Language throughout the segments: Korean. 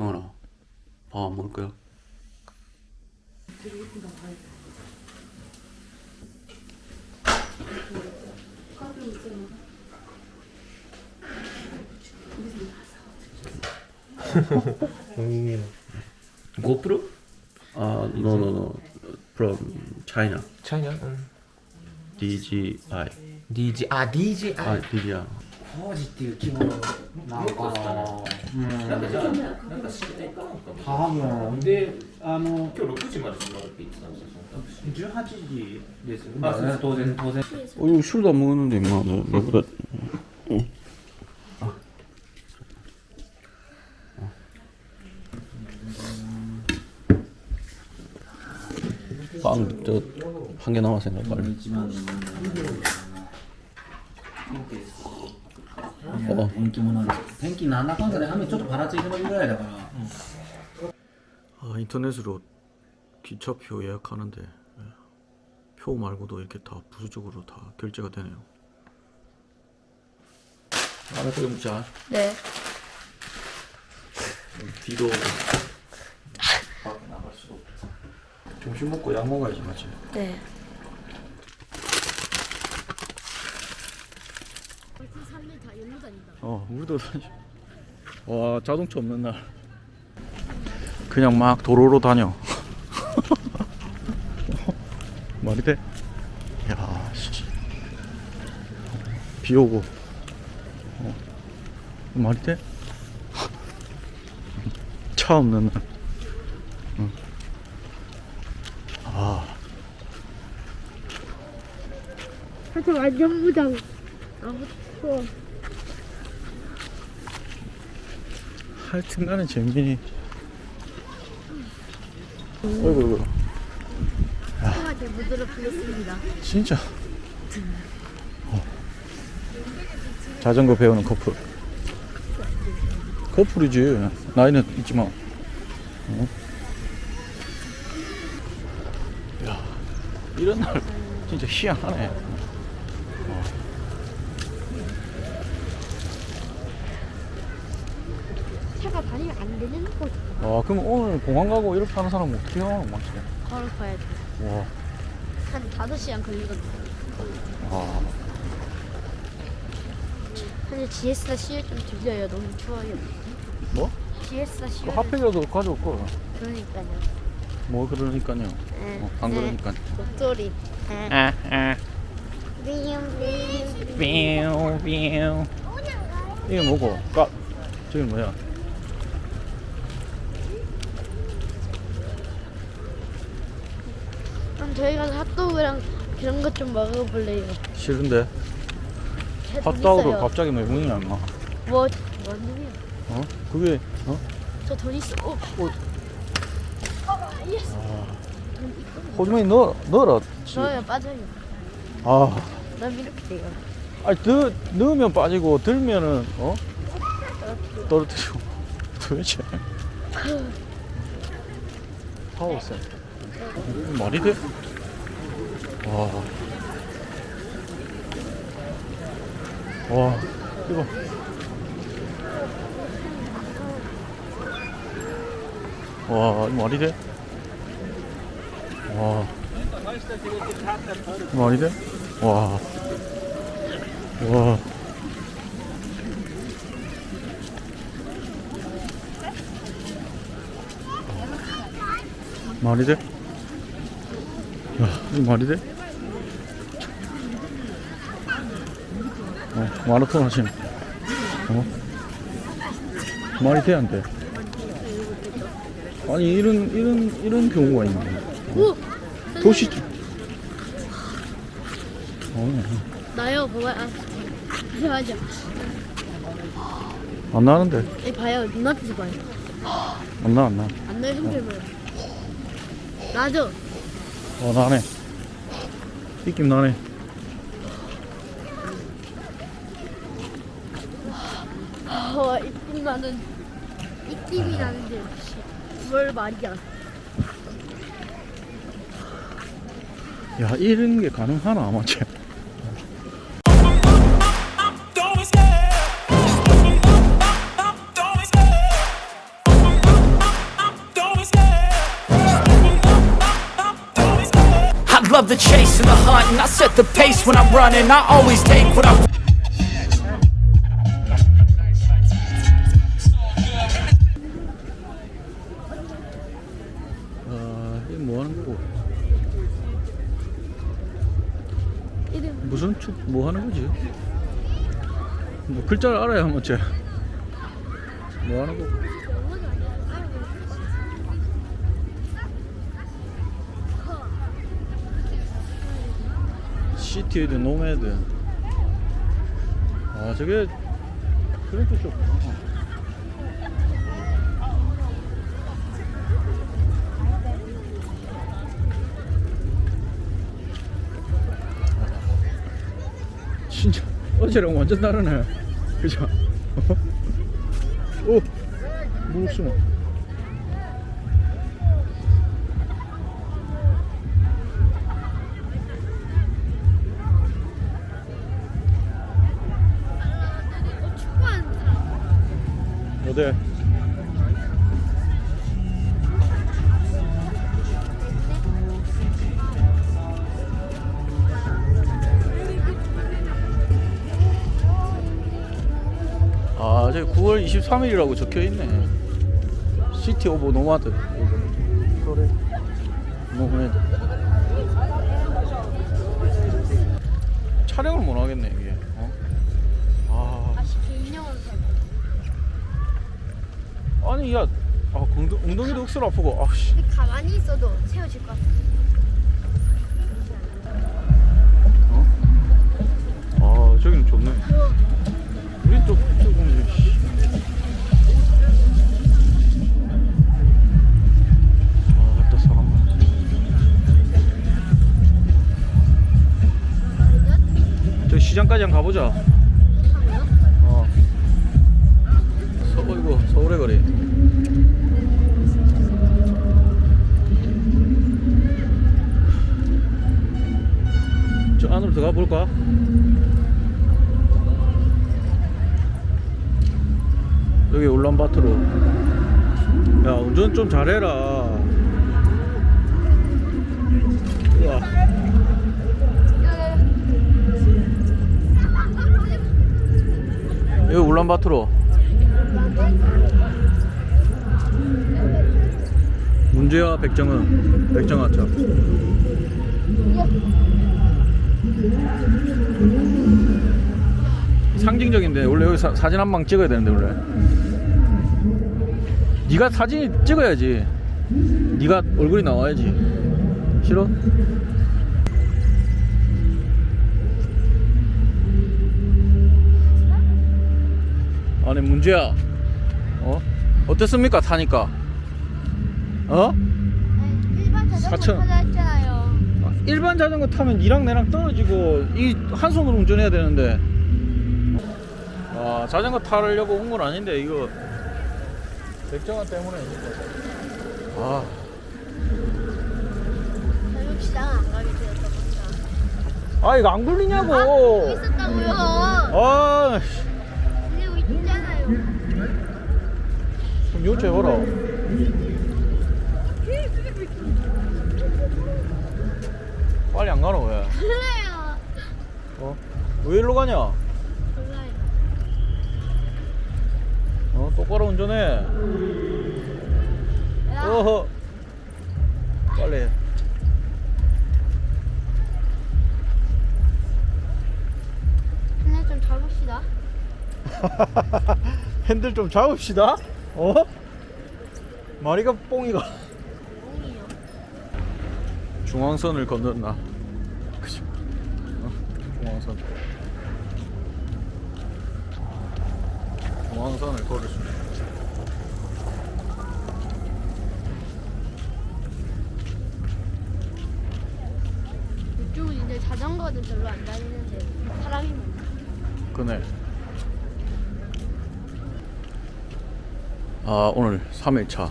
성원아 밥 안 먹을 거야? GoPro? Uh, no, no, no. From China. 차이나? 응. DJI. DJ 아 DJ 아 아, DJI. 工事っていう規模なのかなうん多分であの今日6時まで閉まるって言ってたんですよ18時ですよね当然当然 어, 이거 술도 안 먹었는데, 임마. 너, 너보다. 응. 빵, 저, 한 개 남았으니까 빨리. 一番 の어. 天気もなんです天気なんだかんだで雨ちょっとぱらついてるぐらいだから 아, 인터넷으로 기차표 예약하는데, 예. 표 말고도 이렇게 다 부수적으로 다 결제가 되네요. 하나 더 먹자. 네. 뒤로 밖에 나갈 수가 없어. 점심 먹고 약 먹어야지, 맞지? 네. 어, 우리도 다니. 와, 자동차 없는 날. 그냥 막 도로로 다녀. 말이 돼? 야, 씨. 비 오고. 어. 말이 돼? 차 없는 날. 응. 아, 하여튼 완전 무당. 너무 추워. 하여튼 간에 재민이. 어이구, 어이구. 한테 무드로 풀렸습니다. 진짜 어. 자전거 배우는 커플 커플이지 나이는 있지만 어? 야 이런 날 진짜 희한하네 어. 다니면 안 되는 곳. 아 그럼 오늘 공항 가고 이렇게 하는 사람은 어떻게 해요 맞지? 걸어 가야 돼. 와, 한 5시간 걸리거든. 아, 사실 GS나 CL 좀 들려요. 너무 추워요. 뭐? GS나 그 CL. 핫팩이라도 가져올 거. 그러니까요. 뭐 그러니까요. 네. 어, 안 네. 그러니까. 목소리. 네. 아, 아. 삐우 삐우 이게 뭐고? 까 저기 뭐야? 그럼 저희 가서 핫도그랑 그런 것 좀 먹어볼래요. 싫은데 핫도그를. 갑자기 왜 먹냐 임마 뭐, 뭔 소리야? 어? 그게 어? 저 돈 있어. 어, 호주머니 넣어, 넣어라 저요 빠져요. 아 난 이렇게 돼요. 아니 더, 넣으면 빠지고 들면은 어? 떨어뜨리고 도대체 파워세 말이 돼? 와. 와, 이거. 와, 이거 말이 돼? 와. 말이 돼? 와. 와. 말이 돼? 말이 돼? 어, 마라톤 하심. 어? 말이 돼, 안 돼? 아니, 이런, 이런, 이런 경우가 있네. 오! 도시. 어, 나요, 뭐가, 아, 맞아. 안 나는데. 이 봐요, 눈앞에서 봐요. 안 나, 안 나. 안 나요, 형들 봐요. 나죠? 어, 나네. 느낌 나네. 어, 입김 나는, 입김이 나는데, 뭘 말이야. 야, 이런 게 가능하나, the set the pace when I'm running. I always take what I 아, 뭐 무슨 축, 뭐 하는 거지? 뭐 글자를 알아야 뭐 쟤. 뭐 하는 거? 시티에드 노매드. 아, 저게 그런 뜻이었구나. 진짜 어제랑 완전 다르네. 그죠? 오, 무릎수마. 사람 어때? 아, 저기 9월 23일이라고 적혀 있네. 시티 오브 노마드. 그래. 노마드. 촬영을 못 하겠네 이게. 어? 아. 다시 개인용으로 살 아니 야, 아 엉덩, 엉덩이도 억수로 아프고, 아씨. 근데 가만히 있어도 세워질 것 같아 아 저기는 좋네. 우리 또 조금 씨. 아, 또 사람 많지. 저 시장까지 한번 가보자. 서울의 거리. 저 안으로 들어가 볼까? 여기 울란바토르 야 운전 좀 잘해라 우와 여기 울란바토르 문제야 백정은 백정아차 상징적인데 원래 여기 사, 사진 한 방 찍어야 되는데 원래. 네가 사진 찍어야지. 네가 얼굴이 나와야지. 싫어? 아니 문제야. 어? 어땠습니까? 타니까 어? 일반 자전거 사천. 타자 했잖아요. 일반 자전거 타면 니랑 내랑 떨어지고 이 한 손으로 운전해야 되는데. 아 자전거 타려고 온 건 아닌데 이거. 백정아 때문에. 아. 저녁 시장 안 가게 되었다 보니까 아 이거 안 아, 굴리냐고. 여기 있었다고요. 아 씨. 들리고 있잖아요. 좀 요체해봐 빨리 안 가나 왜? 그래요 어? 왜 일로 가냐? 몰라요 어? 똑바로 운전해 야, 어허 빨리 해. 근데 좀 잡읍시다 핸들 좀 잡읍시다. 어? 마리가 뽕이가 뽕이요 중앙선을 건넜나? 중앙선. 중앙선을 걸었습니다. 이쪽은 이제 자전거는 별로 안 다니는데 사람이 많아 그네. 아 오늘 3일차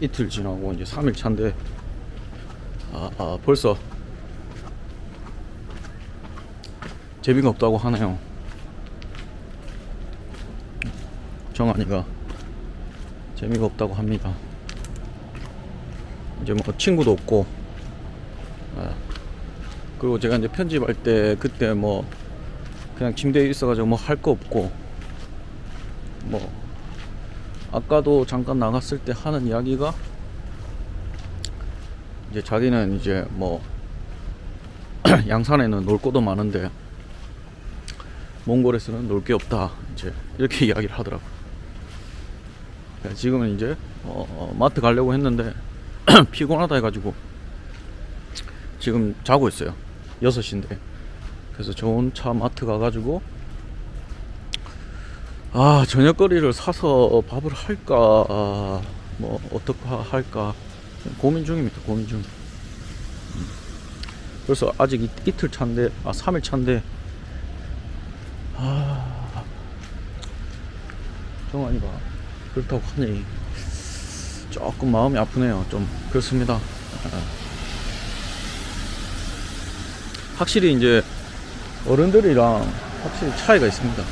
이틀 지나고 이제 3일차인데 아, 아 벌써 재미가 없다고 하네요. 정한이가 재미가 없다고 합니다. 이제 뭐 친구도 없고 아, 그리고 제가 이제 편집할 때 그때 뭐 그냥 침대에 있어가지고 뭐 할 거 없고 뭐 아까도 잠깐 나갔을 때 하는 이야기가 이제 자기는 이제 뭐 양산에는 놀 곳도 많은데 몽골에서는 놀 게 없다 이제 이렇게 이야기를 하더라고. 요 지금은 이제 어, 어, 마트 가려고 했는데 피곤하다 해가지고 지금 자고 있어요. 6시인데. 그래서 좋은 차 마트 가가지고 아 저녁거리를 사서 밥을 할까 아, 뭐 어떻게 할까 고민 중입니다. 고민 중. 음. 그래서 아직 이, 이틀 차인데 아 3일 차인데 아 정환이가 그렇다고 하니 조금 마음이 아프네요. 좀 그렇습니다. 아. 확실히 이제 어른들이랑 확실히 차이가 있습니다.